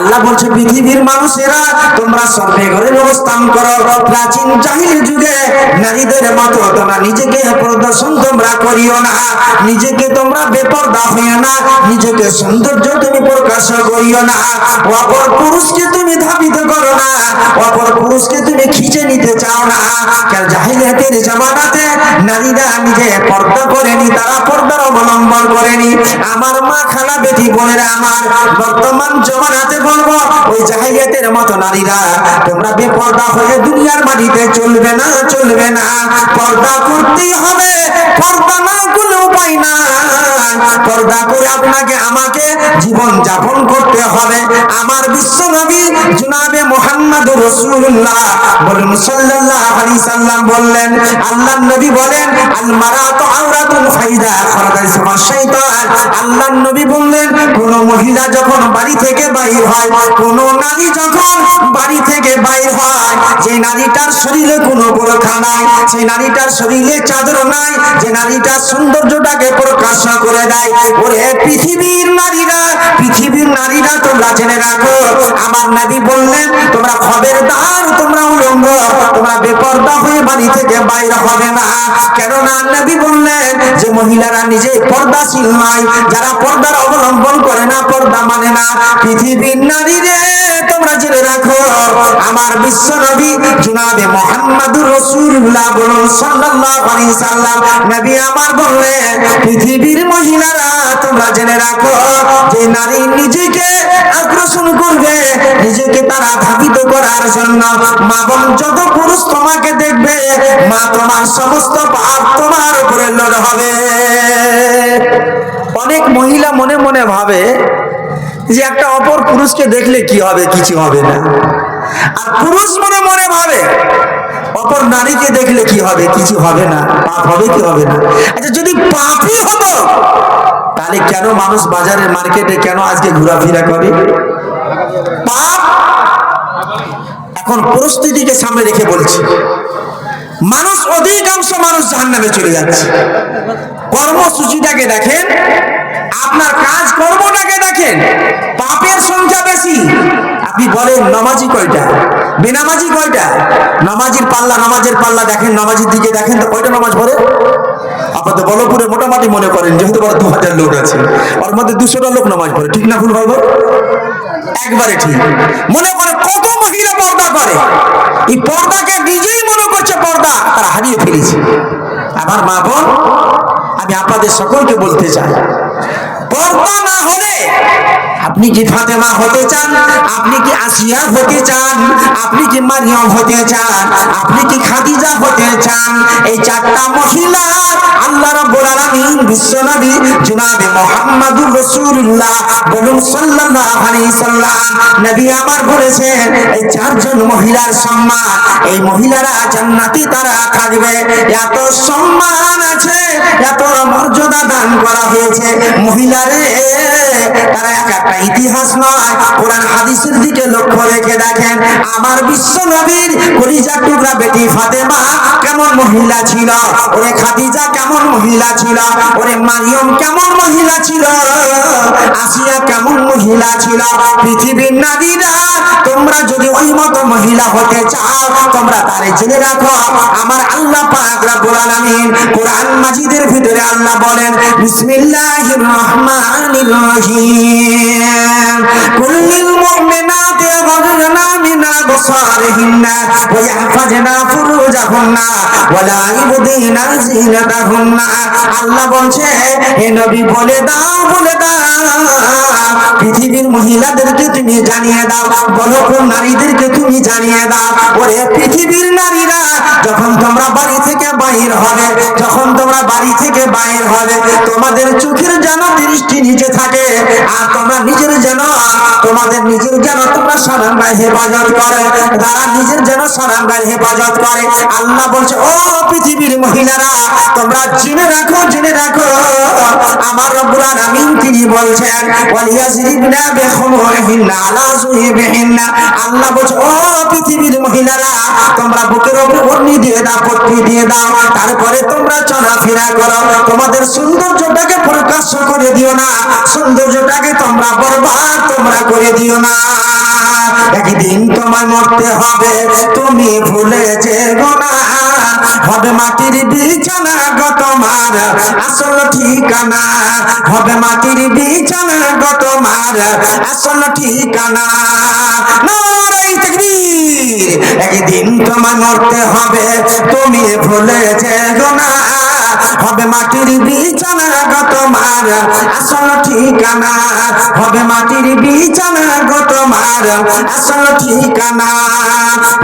আল্লাহ বলছে, পৃথিবীর মানুষেরা, তোমরা স্বর্ণে ঘরে অবস্থান করো। প্রাচীন জাহিল যুগে নারীদের মতো তোমরা নিজেকে প্রদর্শন তোমরা করিও না। নিজেকে তোমরা বেপর্দা হইও না। নিজেকে সৌন্দর্য তুমি প্রকাশ করিও না। অপর পুরুষকে তুমি ধাবিত করো না। অপর পুরুষকে তুমি খিচে নিতে চাও না। কেন জাহিলিয়াতের জামানাতে নারীরা নিজে পর্দা করেনি, তারা পর্দার অবলম্বন করেনি। আমার মা খালা বেটি বোনেরা আমার বর্তমান জমানাতে বলব ওই জাহিলিয়াতের মতো নারীরা তোমরা বেপর্দা হয়ে দুনিয়ার মাটিতে চলবে না চলবে না। পর্দা করতেই হবে, পর্দা না কোনো উপায় না পর্দা করে আপনাকে আমাকে জীবন যাপন করতে হবে। আমার বিশ্ব জুনাবে সাল্লাম বললেন নবী বলেন আল আওরাতুন ফাইদা নবী বললেন, কোন মহিলা যখন বাড়ি থেকে বাইর হয়, কোন নারী যখন বাড়ি থেকে বাইর হয়, যে নারীটার শরীরে কোনো বোরখা নাই সেই নারীটার শরীরে চাদর নাই, যে নারীটার সৌন্দর্যটাকে প্রকাশ করে দেয়, ওরে পৃথিবীর নারীরা পৃথিবীর নারীরা তোমরা জেনে রাখো, আমার নবী বললেন, তোমরা খবরদার তোমরা উলঙ্গ, তোমরা বেপর্দা হয়ে বাড়ি থেকে বাইরে হবে না। কেননা নবী বললেন যে, মহিলারা নিজে পর্দাশীল নয়, যারা পর্দার অবলম্বন করে না, পর্দা মানে না। পৃথিবীর নারী রে তোমরা জেনে রাখো, আমার বিশ্ব নবী জুনাবে মোহাম্মদুর রাসূলুল্লাহ বলুন, সাল্লাল্লাহু আলাইহি সাল্লাম, নবী আমার বললেন, পৃথিবীর মহিলারা তোমরা জেনে রাখো, যে নারী নিজেকে আকর্ষণ করবে, নিজেকে তারা ধাবিত করার জন্য মা বোন যত পুরুষ তোমাকে দেখবে, মা তোমার সমস্ত পাপ তোমার উপরে লোড হবে। অনেক মহিলা মনে মনে ভাবে যে একটা অপর পুরুষকে দেখলে কি হবে, কিছু হবে না। আর পুরুষ মনে মনে ভাবে, অপর নারীকে দেখলে কি হবে, কিছু হবে না, পাপ হবে কি হবে না। আচ্ছা যদি পাপই হতো তাহলে কেন মানুষ বাজারের মার্কেটে কেন আজকে ঘোরাফেরা করে? পাপ এখন পরিস্থিতিকে সামনে রেখে বলছি। মানুষ অধিকাংশ মানুষ জাহান্নামে চলে যাচ্ছে। কর্মসূচিটাকে দেখেন, আপনার কাজ কর্মটাকে দেখেন, পাপের সংখ্যা বেশি। আপনি বলেন, নামাজি কয়টা? বেনামাজি কয়টা? নামাজির পাল্লা, নামাজের পাল্লা দেখেন, নামাজির দিকে দেখেন, তো কয়টা নামাজ পড়ে? আপনাদের বলপুরে মোটামুটি মনে করেন যেহেতু বড় দু হাজার লোক আছে ওর মধ্যে দুশোটা লোক নামাজ পড়ে, ঠিক না ভুল ভাইব একবারে ঠিক। মনে করে কত মহিলা পর্দা করে। এই পর্দাকে নিজেই মনে করছে পর্দা, তারা হারিয়ে ফেলেছে। আমার মা বোন, আমি আপনাদের সকলকে বলতে চাই, পর্দা না হলে আপনি কি ফাতেমা হতে চান? আপনি কি আসিয়া হতে চান? আপনি কি মারিয়াম হতে চান? আপনি কি খাদিজা হতে চান? এই চারটা মহিলা আল্লাহ রাব্বুল আলামিন বিশ্বনবী জনাবে মুহাম্মদুর রাসূলুল্লাহ বলুন সাল্লাল্লাহু আলাইহি সাল্লাম, নবী আমার বলেছেন, এই চারজন মহিলার সম্মান, এই মহিলারা জান্নাতি তারা থাকবে এত সম্মান আছে, এত মর্যাদা দান করা হয়েছে। মহিলারে, তারা এক একটা ইতিহাস নয়, কোরআন হাদিসের দিকে লক্ষ্য রেখে দেখেন, আমার বিশ্ব নবীর কলিজা টুকরা বেটি ফাতেমা কেমন মহিলা ছিল? ওরে খাদিজা কেমন মহিলা ছিল? ওরে মারিয়ম কেমন মহিলা ছিল? আসিয়া কেমন মহিলা ছিল? পৃথিবীর নারীরা, তোমরা যদি ওই মতো মহিলা হতে চাও, তোমরা তারে জেনে রাখো। আমার আল্লাহ পাক রব্বুল আলামিন কোরআন মাজিদের ভিতরে আল্লাহ বলেন, বিসমিল্লাহির রহমানির রহিম। কুল্লিল মুমিনাতি ইয়াগহুরনা মিন আবসারিহিন্না ওয়া ইয়াহফাজনা ফুরুজাহুন্না। পৃথিবীর মহিলাদেরকে তুমি জানিয়ে দাও বলো নারীদেরকে তুমি জানিয়ে দাও। ওরে পৃথিবীর নারীরা, যখন তোমরা বাড়ি থেকে বাইর হবে, যখন তোমরা বাড়ি থেকে বাইর হবে, তোমাদের চোখের যেন দৃষ্টি নিচে থাকে, আর তোমরা নিজের যেন, তোমাদের নিজের যেন তোমরা গায়ে হেফাজত করে, তারা নিজের যেন গায়ে হেফাজত করে। আল্লাহ বলছে ও পৃথিবীর মহিলারা, তোমরা জেনে রাখো জেনে রাখো। আমার রব্বুল আলামিন তিনি বলছেন, ওয়ালিয়াজরিবনা বিখুমুরিহিন্না, আলা যুহিবিহিন্না আল্লাহ বলছে, ও তোমরা বুকের উপরে ওড়নি দিয়ে দাও, পট্টি দিয়ে দাও তারপরে তোমরা চলাফেরা করো। তোমাদের সৌন্দর্যটাকে প্রকাশ করে দিও না, সৌন্দর্যটাকে তোমরা বরবাদ তোমরা করে দিও না। একদিন তোমায় মরতে হবে, তুমি ভুলে যে গোনা হবে মাটির বিছানা গো তোমার, আসল ঠিকানা। হবে মাটির বিছানা গো তোমার, আসল ঠিকানা। নারাই তাকবীর একদিন তোমায় মরতে হবে। তুমি ভুলে যে গোনা হবে মাটির বিছানা গো তোমার। আসল ঠিকানা। হবে মাটির বিছানা গো তোমার। আসল ঠিকানা।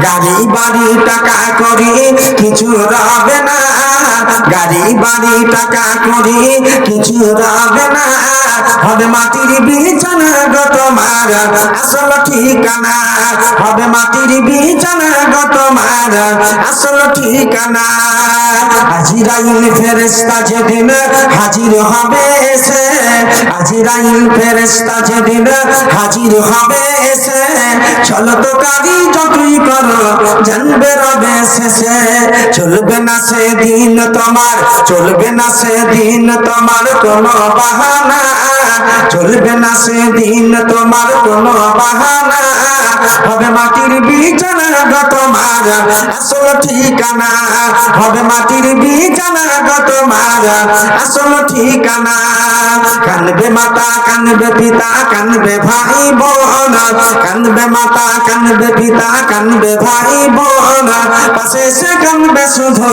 গাড়ি, বাড়ি, টাকা করি কিছু রবে না। গাড়ি, বাড়ি, টাকা করি কিছু রবে না। হবে মাটির বিছানা গো তোমার। আসল ঠিকানা। হবে মাটির বিছানা গো তোমার আসল ঠিকানা? আজিরাইল ফেরেস্তা যেদিন হাজির হবে এসে আজিরাইল ফেরেস্তা যেদিন হাজির হবে এসে, চলো তো কারি যতই করো, জানবে রবে শেষে। চলবে না সেদিন তোমার, চলবে না সেদিন তোমার কোনো বাহানা। চলবে না সেদিন তোমার কোনো বাহানা। হবে মাটির বিছানা গো তোমার, আসল ঠিকানা। হবে মাটির বিছানা গো তোমার, আসল ঠিকানা। কানবে মাতা, কানবে পিতা, কানবে ভাই বোন কানবে মাতা, কানবে পিতা, কানবে ভাই বোন পাশে সে কানবে শুধু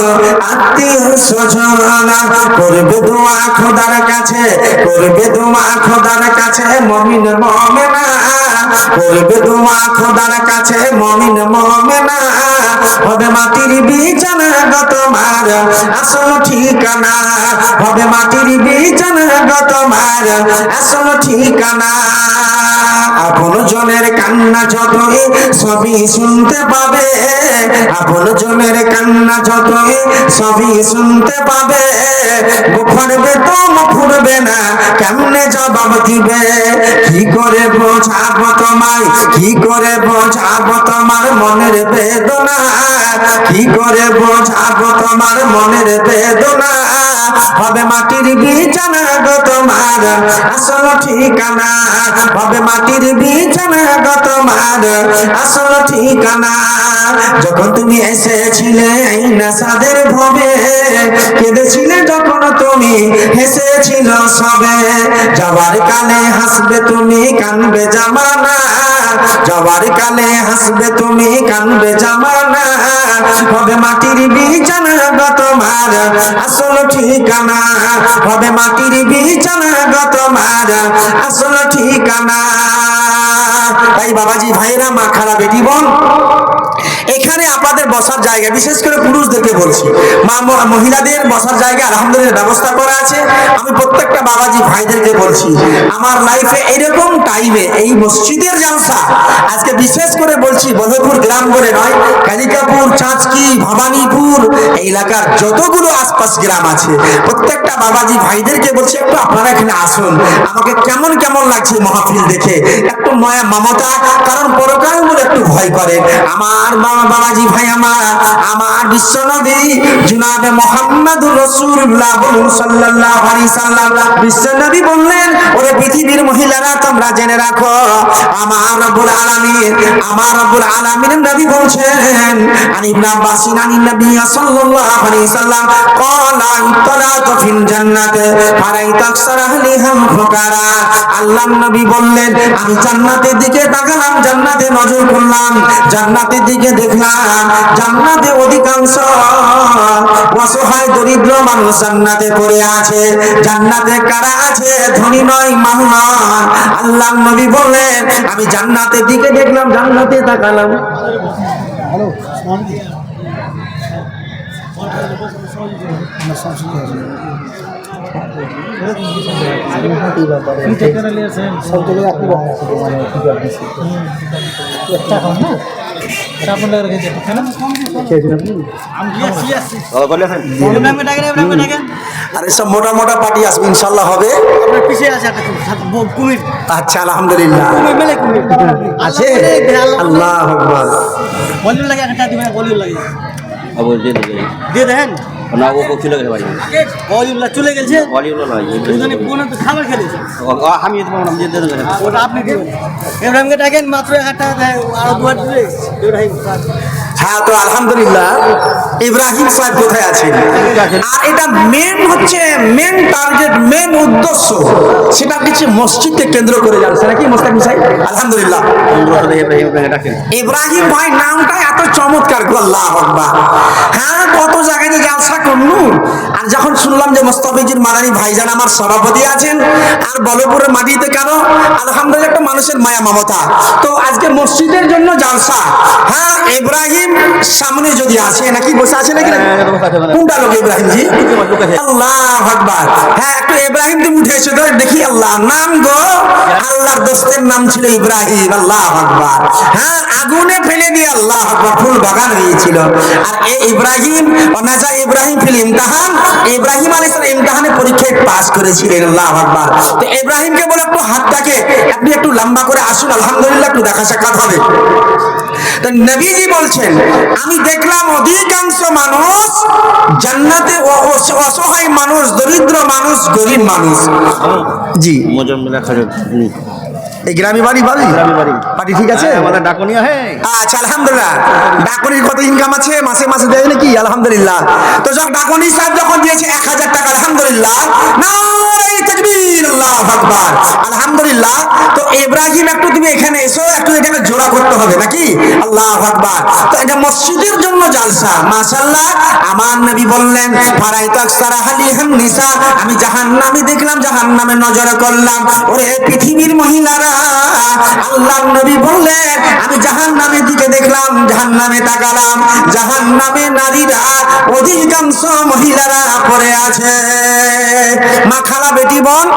আত্মীয় স্বজন করবে দোয়া খোদার কাছে, করবে দোয়া খোদার কাছে মমিন মমেনা। করবে দোয়া খোদার কাছে মমিন মমেনা। হবে মাটির বিছানা গো তোমার আসল ঠিকানা। হবে মাটির বিছানা গো আসল ঠিকানা। আপন জনের কান্না যতই সবই শুনতে পাবে, আপন জনের কান্না যতই সবই শুনতে পাবে ফুরবে তো ফুরবে না কেমনে জবাব দিবে। কি করে বোঝাবো তোমায়? কি করে বোঝাবো তোমার মনের বেদনা? কি করে বোঝাবো তোমার মনের বেদনা? হবে মাটির বিছানা গো তোমার আসল ঠিকানা হবে মাটির বিছানা গো তোমার। আসল ঠিকানা, যখন তুমি এসেছিলে এই ভবে কেঁদেছিলে যখন তুমি, হেসেছিল সবে। যাবার কালে হাসবে তুমি, কানবে জামানা। যাবার কালে হাসবে তুমি, কানবে জামানা। হবে মাটির বিছানা গো তোমার, আসল ঠিকানা। হবে মাটির বিছানা গো তোমার, আসল ঠিকানা। তাই বাবাজি ভাইরা, মা খারাপ বেটি বোন এখানে আপনাদের বসার জায়গা, বিশেষ করে পুরুষদেরকে বলছি। মা মহিলাদের বসার জায়গা, আলহামদুলিল্লাহ, ব্যবস্থা করা আছে। আমি প্রত্যেকটা বাবাজি ভাইদেরকে বলছি, আমার লাইফে এইরকম টাইমে এই মসজিদের জালসা আজকে বিশেষ করে বলছি বধপুর গ্রাম বলে নয় কালিকাপুর চাঁচকি, ভবানীপুর, এই এলাকার যতগুলো আশপাশ গ্রাম আছে, প্রত্যেকটা বাবাজি ভাইদেরকে বলছি, একটু আপনারা এখানে আসুন। আমাকে কেমন কেমন লাগছে মহাফিল দেখে। একটু মায়া মমতা, কারণ পরকাল বলে একটু ভয় করে। আমার বাবা, বাবাজি ভাই আমার আমার বিশ্ব নবী জুনাবে মোহাম্মদুর রাসূলুল্লাহ বলুন, সাল্লাল্লাহু আলাইহি সাল্লাম। বিশ্ব নবী বললেন, ওরে পৃথিবীর মহিলারা, তোমরা জেনে রাখো, আমার রব্বুল আলামিন, আমার রব্বুল আলামিন নবী বলছেন আন ইবনে আব্বাস আন নবী সাল্লাল্লাহু আলাইহি সাল্লাম ক্বালা ইত্তালাতু ফিল জান্নাতে, ফারাইত আকসার আহলিহা ফুকারা আল্লাহ নবী বললেন, আমি জান্নাতের দিকে তাকালাম, জান্নাতে নজর করলাম, জান্নাতের দিকে দেখলাম, জান্নাতে অধিকাংশ অসহায় দরিদ্র মানুষ জান্নাতে পড়ে আছে। জান্নাতে কারা আছে? ধনী নয়, মানুষ আল্লাহ নবী বললেন, আমি জান্নাতের দিকে দেখলাম, জান্নাতে তাকালাম। হ্যালো আছে সব জায়গায় আপনি রকম আছে মানে একটা এখন না আর এসব মোটা মোটা পার্টি আসবে ইনশাল্লাহ হবে। আচ্ছা আলহামদুলিল্লাহ। আছে? আল্লাহ দিয়ে দেন না ও চলে গেছে বাড়ি অলিউল্লাহ চলে গেছে? অলিগুলো নয় ওখানে বোনা তো খাবার খেলেছে। আমি যেতে পারব না যেতে দেবো ওটা আপনি দিবেন। ইব্রাহিমকে ডাকেন মাত্র এক হাজার টাকা দেয় আরও দু ইব্রাহিম হ্যাঁ তো আলহামদুলিল্লাহ, ইব্রাহিম সাহেব কোথায় আছেন? আর এটা মেন হচ্ছে মেন টার্গেট মেন উদ্দেশ্য। সেটা মসজিদকে কেন্দ্র করে আলহামদুলিল্লাহ। ইব্রাহিম ভাই, নামটা এত চমৎকার, আল্লাহ হ্যাঁ কত জায়গায় জালসা করলু। আর যখন শুনলাম যে মোস্তাফিজুর মাদানী ভাইজান আমার সভাপতি আছেন, আর বলপুরের মাটিতে কেন? আলহামদুলিল্লাহ, একটা মানুষের মায়া, মমতা। তো আজকে মসজিদের জন্য জালসা। হ্যাঁ ইব্রাহিম সামনে যদি আসে নাকি বসে আছে নাকি হ্যাঁ। কোনটা লোক ইব্রাহিম জি। আল্লাহ আকবার হ্যাঁ একটু ইব্রাহিম আল্লাহ নাম গো, আল্লাহর দোস্তের নাম ছিল ইব্রাহিম, আল্লাহ হ্যাঁ আগুনে ফেলে দিয়ে আল্লাহ ফুল বাগান আর এই ইব্রাহিম অনাজা ইব্রাহিম ফিল ইমতাহান, ইব্রাহিম ইমতাহানে পরীক্ষায় করেছিলেন আল্লাহ তো ইব্রাহিমকে বলে, একটু হাতটাকে আপনি একটু লম্বা করে আসুন, আলহামদুলিল্লাহ একটু দেখা সাক্ষাৎ হবে। তো নবীজি বলছেন, আমি দেখলাম অধিকাংশ মানুষ জান্নাতে অসহায় মানুষ, দরিদ্র মানুষ, গরিব মানুষ। জি। মোজাম্মেলা খাজর এই গ্রামে বাড়ি বাড়ি? বাড়ি। ঠিক আছে? হ্যাঁ, আমাদের ডাকনিয়া হ্যাঁ। আচ্ছা আলহামদুলিল্লাহ। ডাকনির কত ইনকাম আছে? মাসে মাসে দেয় নাকি? আলহামদুলিল্লাহ। তো যখন ডাকনি সাহেব যখন দিয়েছে এক হাজার টাকা আলহামদুলিল্লাহ। নারায়ে তাকবীর, আল্লাহু আকবার। আলহামদুলিল্লাহ। তো ইব্রাহিম একটু তুমি এখানে এসো একটু এটাকে জোড়া করতে হবে নাকি? আল্লাহ আকবার। তো এটা মসজিদের জন্য জালসা। মাশাআল্লাহ আমার নবী বললেন আমি জাহান্নামে দেখলাম জাহান্নামে নজর করলাম। ওরে পৃথিবীর মহিলারা আল্লাহ নবী বললেন আমি জাহান্নামের দিকে দেখলাম জাহান্নামে তাকালাম জাহান্নামে নারীরা অধিকাংশ মহিলারা পড়ে আছে। মা খালা বেটি বোন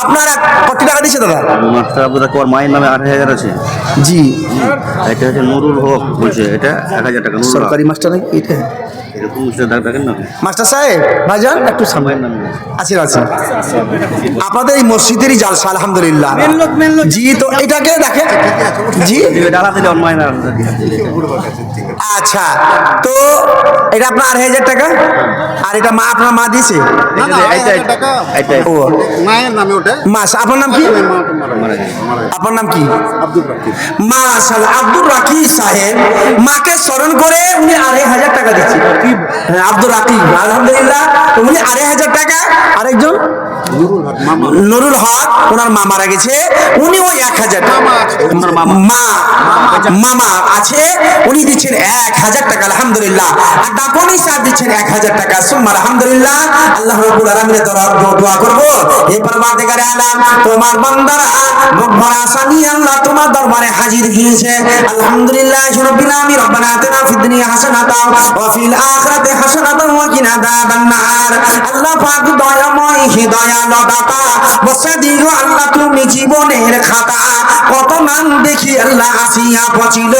আপনারা কত টাকা দিচ্ছে দাদা? মাস্টার আব্দুল রাকিব ওর মায়ের নামে আট হাজার আছে। জি। এটা হচ্ছে নুরুল হক বলছে এটা এক হাজার টাকা সরকারি মাস্টার নাকি? এটা মাস্টার সাহেব ভাইজান একটু সামনে। আছেন আছেন আপনাদের এই মসজিদেরই জালসা আলহামদুলিল্লাহ। জি তো এটাকে দেখেন। জি? আচ্ছা তো এটা আপনার আড়াই হাজার টাকা? আর এটা মা আপনার মা দিয়েছে? ও। মাস আপনার নাম কি? আপনার নাম কি? আব্দুল রাকিব। আব্দুর রাকিব সাহেব। মাকে স্মরণ করে উনি আড়াই হাজার টাকা দিচ্ছেন হ্যাঁ, আব্দুর রাকিব। আলহামদুলিল্লাহ উনি আড়াই হাজার টাকা। আরেকজন? নুরুল হক ওনার মা মারা গেছে। উনি ওই এক হাজার মা মামা আছে। উনি দিচ্ছেন এক হাজার টাকা আলহামদুলিল্লাহ। আর ডাকনি সাহেব দিচ্ছেন এক হাজার টাকা। সুম্মা আলহামদুলিল্লাহ। আল্লাহ রব্বুল আলামিনের তরফ দো- দোয়া করব। হে পরমার্দিগারে আলাম তোমার বান্দারা মুখ ভরা আশা আল্লাহ তোমার দরবারে হাজির হয়েছে। আলহামদুলিল্লাহ রাব্বিল আলামিন রব্বানা আতিনা ফিদ দুনিয়া হাসানাতাও ওয়া ফিল আখিরাতি হাসানাতাও ওয়া কিনা আযাবান নার আল্লাহ পাক দয়াময় হৃদয়ালো দাতা বসে দিও আল্লাহ তুমি জীবনের খাতা। কত নাম দেখি আল্লাহ আসিয়া পচিল।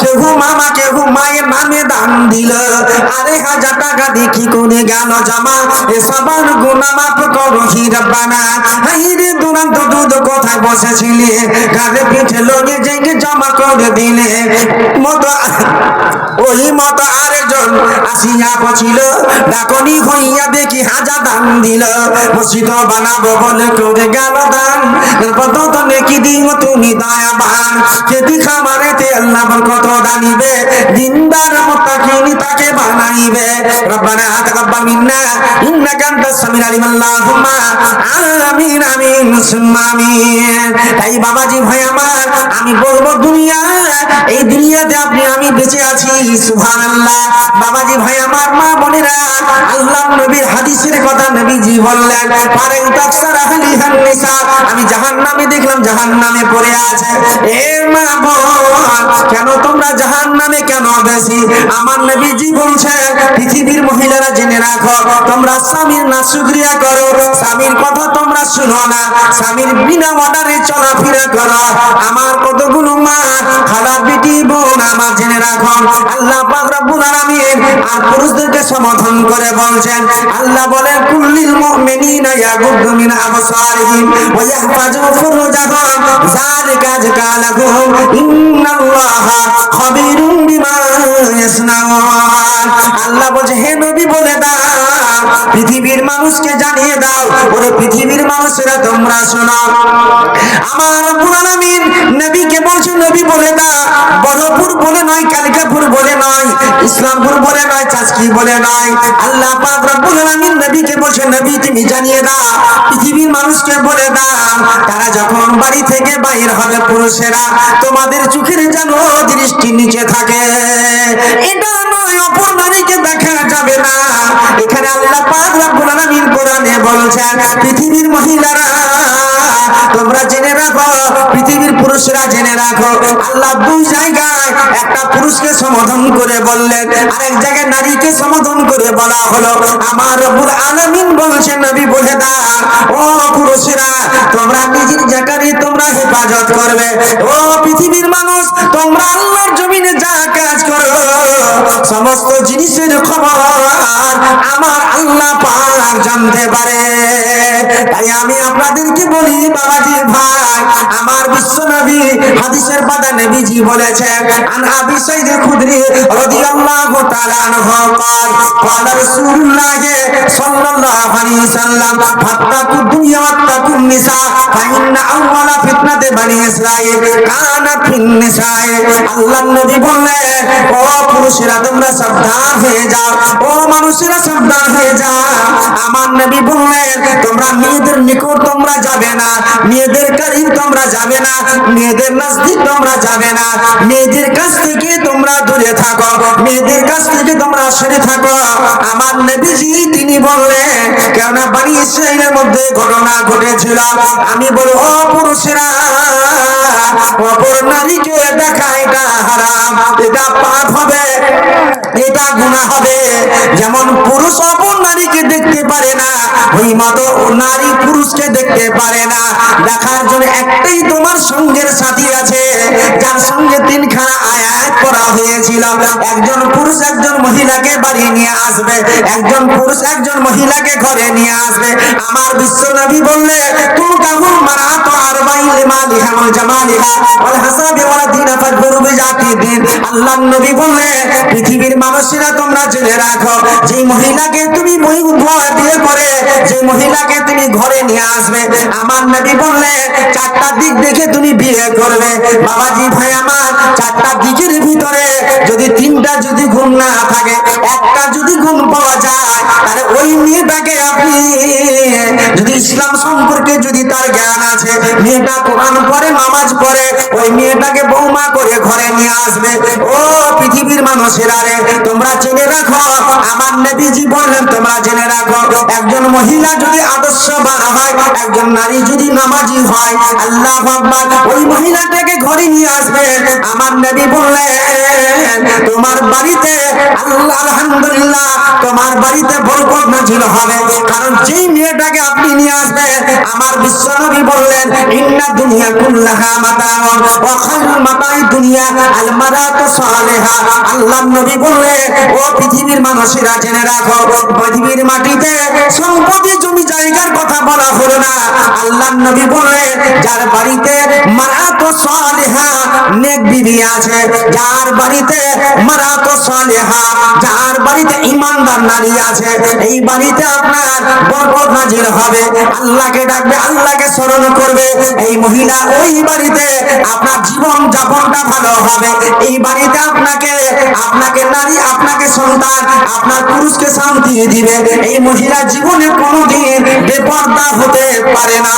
কেহু মামা, কেহু মায়ের নামে দান দিল। আরে হাজার টাকা দেখি করে গেল জমা। এ সবার গুণা মাফ করো হিরবানা হিরে দুরান্ত দুধ কোথায় বসেছিলি? কাঁধে পিঠে লোকে জেগে জমা করে দিলে। মতো ওই মতো আরেকজন আসিয়া পছিল ডাকনি হইয়া দেখি হাজার দান দিল। মসজিদ বানাবো বলে করে গেল দান। কত নেকি দিও তুমি দয়াবান? খেতি খামারেতে আল্লাহ কত দানিবে? দিনদার মুত্তাকিনি তাকে বানাইবে? রব্বানা তাকাব্বাল মিন্না, ইন্নাকা আনতাস সামিউল আলিম, আল্লাহুম্মা আমিন আমিন সুম্মা তাই বাবাজি ভাই আমার, আমি বলব দুনিয়া এই দুনিয়াতে আপনি, আমি বেঁচে আছি, সুবহানাল্লাহ। বাবাজি ভাই আমার মা বোনেরা, আল্লাহ নবীর হাদিসের কথা নবীজি বললেন পারে তাকসার আহলি হান্নিসা আমি জাহান্নামে পড়ে আছে। এ মা কেন তোমরা জাহান্নামে কেন বেশি? আমার নবীজি বলছে পৃথিবীর মহিলারা জেনে রাখো, তোমরা স্বামীর না শুকরিয়া করো, স্বামীর কথা তোমরা শুনো না, স্বামীর বিনা অর্ডারে চলাফেরা করো। আমার কতগুলো মা খালা বেটি, বোন, আমার জেনে রাখো। আল্লাহ পাক রব্বুল আলামিন আর পুরুষদেরকে সমর্থন করে বলছেন। আল্লাহ বলেন কুল্লিল মুমিনিনা ইয়াগুদ্দু মিন আবসারিহিম ওয়া ইয়াহফাজু ফুরুজাহুম যালিকা আযকা লাহুম ইন্নাল্লাহা খাবীরুম বিমা ইয়াসনাউন আল্লাহ বলছে, হে নবী, বলে দাও পৃথিবীর মানুষকে জানিয়ে দাও, ওরে পৃথিবীর মানুষেরা তোমরা শোনো। আমার রব্বুল আলামিন নবীকে বলছে, নবী বলে দাও, বড়পুর বলে নয়, কালিকাপুর বলে নয়, ইসলামপুর বলে নয় চাচকি বলে নয়। আল্লাহ পাক রব্বুল আলামিন নবীকে বলছে, নবী তুমি জানিয়ে দাও, পৃথিবীর মানুষকে বলে দাও, তারা যখন বাড়ি থেকে বাইর হবে পুরুষেরা, তোমাদের চোখের যেন দৃষ্টি নিচে থাকে। এটা নয়, অপর নারীকে দেখা যাবে না। এখানে আল্লাহ পাক রব্বুল আলামিন কোরআনে বলছেন পৃথিবীর মহিলারা তোমরা জেনে রাখো, পৃথিবীর পুরুষরা জেনে রাখো। আল্লাহ দুই জায়গায় একটা পুরুষকে সমাধান করে বললেন, আরেক জায়গায় নারীকে সমাধান করে বলা হলো, আমার আলামিন বলছেন নবী বলে ও তোমরা নিজের তোমরা হেফাজত করবে। ও পৃথিবীর মানুষ, তোমরা আল্লাহর জমিনে যা কাজ করো, সমস্ত জিনিসের খবর আমার আল্লাহ পাক জানতে পারে। তাই আমি আপনাদেরকে বলি বাবাজি ভাই আমার বিশ্ব নবী হাদিসের পাতা নবীজি বলেছেন আন আবি সাইদ খুদরি রাদিয়াল্লাহু তাআলা আনহু قال قال رسول الله صلى الله عليه وسلم فاتقوا الدنيا واتقوا النساء فإن أول فتنة بني إسرائيل كانت في النساء আল্লাহ নবী বললেন ও পুরুষেরা তোমরা সাবধান হয়ে যাও ও মানুষেরা সাবধান হয়ে যাও আমার নবী বললেন তোমরা মেয়েদের নিকট তোমরা যাবে না। মেয়েদের কারিম তোমরা যাবে না। মেয়েদের নাস্তিক তোমরা যাবে না। মেয়েদের কাছ থেকে তোমরা দূরে থাকো। মেয়েদের কাছ থেকে তোমরা সরে থাকো। আমার নেবিজি তিনি বললেন কেননা বাড়ি ইসরায়েলের মধ্যে ঘটনা ঘটেছিল। আমি বলব, ও পুরুষেরা, অপর নারীকে দেখা, এটা হারাম, এটা পাপ হবে, এটা গুনাহ হবে। যেমন পুরুষ অপর নারীকে দেখতে পারে না ওই মতো নারী পুরুষকে দেখতে পারে না। দেখার জন্য একটাই তোমার সঙ্গের সাথী আছে, যার সঙ্গে তিন তিনখানা আয়াত করা হয়েছিল। একজন পুরুষ একজন মহিলাকে বাড়ি নিয়ে আসবে, একজন পুরুষ একজন মহিলাকে ঘরে নিয়ে আসবে। আমার বিশ্ব নবী বললে, তুমি কাহুল মারা তো আর বাইলে মালিহা ওয়াল জামালিহা? ওয়াল হাসাবি ওয়াল দিনা যদি তিনটা যদি গুণ না থাকে, একটা যদি গুণ পাওয়া যায়, তাহলে ওই মেয়েটাকে আপনি যদি ইসলাম সম্পর্কে যদি তার জ্ঞান আছে, মেয়েটা কোরআন পড়ে, নামাজ পড়ে, ওই মেয়েটাকে বৌমা করে ঘরে নিয়ে আসবে। ও পৃথিবীর মানুষেরা রে, তোমরা জেনে রাখো, আমার নবীজি বললেন তোমরা জেনে রাখো। একজন মহিলা যদি আদর্শবান হয়, একজন নারী যদি নামাজি হয়, আল্লাহ ওই মহিলাটাকে ঘরে নিয়ে আসবে। আমার নবী বললেন, তোমার বাড়িতে আল্লাহ, আলহামদুলিল্লাহ, তোমার বাড়িতে বরকত নাজিল হবে। কারণ যেই মেয়েটাকে আপনি নিয়ে আসবেন, আমার বিশ্বনবী বললেন, ইন্না দুনিয়া কুল্লাহা মাতাউন ওয়া খায়রুল মাতাই দুনিয়া আল মারাতু সালিহা। আল্লাহ নবী বললে, ও পৃথিবীর মানুষেরা, জেনে রাখো, পৃথিবীর মাটিতে সম্পত্তি, জমি, জায়গার কথা বলা হলো না। আল্লাহ নবী বললেন যার বাড়িতে মারাতু সালিহা নেক বিবি আছে, যার বাড়িতে মারাতু সালিহা, যার বাড়িতে ইমানদার নারী আছে, এই বাড়িতে আপনার বরকত নাজির হবে। আল্লাহকে ডাকবে, আল্লাহকে স্মরণ করবে। এই মহিলা ওই বাড়িতে আপনার জীবন যাপনটা ভালো হবে। এই বাড়িতে আপনাকে আপনাকে নারী, আপনাকে সন্তান, আপনার পুরুষকে শান্তি দিবে। এই মহিলা জীবনে কোনোদিন বেপর্দা হতে পারে না।